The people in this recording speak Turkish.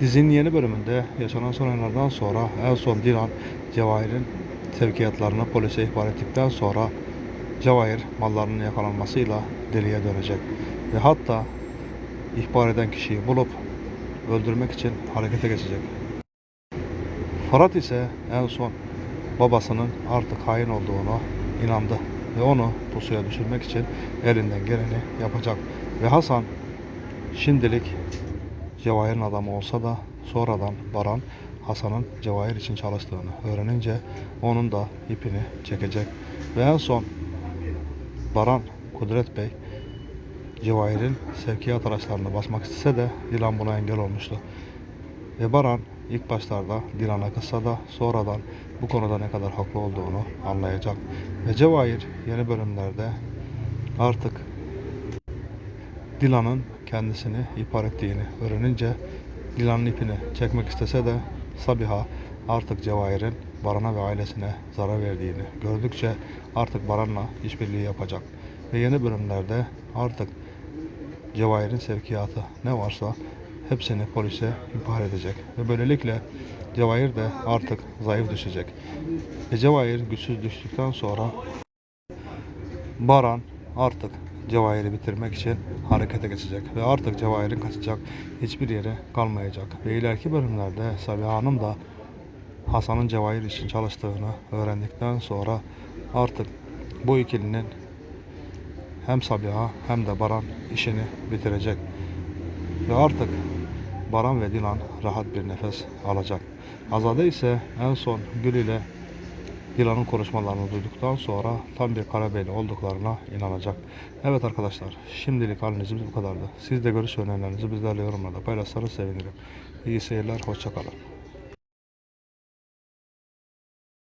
Dizinin yeni bölümünde yaşanan sorunlardan sonra en son Dilan, Cevahir'in sevkiyatlarını polise ihbar ettikten sonra Cevahir mallarının yakalanmasıyla deliye dönecek. Ve hatta ihbar eden kişiyi bulup öldürmek için harekete geçecek. Fırat ise en son babasının artık hain olduğunu inandı ve onu pusuya düşürmek için elinden geleni yapacak. Ve Hasan şimdilik Cevahir'in adamı olsa da sonradan Baran Hasan'ın Cevahir için çalıştığını öğrenince onun da ipini çekecek. Ve en son Baran Kudret Bey Cevahir'in sevkiyat araçlarını basmak istese de Dilan buna engel olmuştu. Ve Baran ilk başlarda Dilan'a kızsa da sonradan bu konuda ne kadar haklı olduğunu anlayacak. Ve Cevahir yeni bölümlerde artık Dilan'ın kendisini ihbar ettiğini öğrenince Dilan'ın ipini çekmek istese de Sabiha artık Cevahir'in Baran'a ve ailesine zarar verdiğini gördükçe artık Baran'la işbirliği yapacak. Ve yeni bölümlerde artık Cevahir'in sevkiyatı ne varsa hepsini polise ihbar edecek. Ve böylelikle Cevahir de artık zayıf düşecek. Ve Cevahir güçsüz düştükten sonra Baran artık Cevahir'i bitirmek için harekete geçecek ve artık Cevahir'in kaçacak hiçbir yere kalmayacak. Ve ileriki bölümlerde Sabiha Hanım da Hasan'ın Cevahir için çalıştığını öğrendikten sonra artık bu ikilinin hem Sabiha hem de Baran işini bitirecek. Ve artık Baran ve Dilan rahat bir nefes alacak. Azade ise en son Gül ile Dilan'ın konuşmalarını duyduktan sonra tam bir Karabeyli olduklarına inanacak. Evet arkadaşlar şimdilik analizimiz bu kadardı. Siz de görüş önerilerinizi bizlerle yorumlarda paylaşsanız sevinirim. İyi seyirler, hoşçakalın.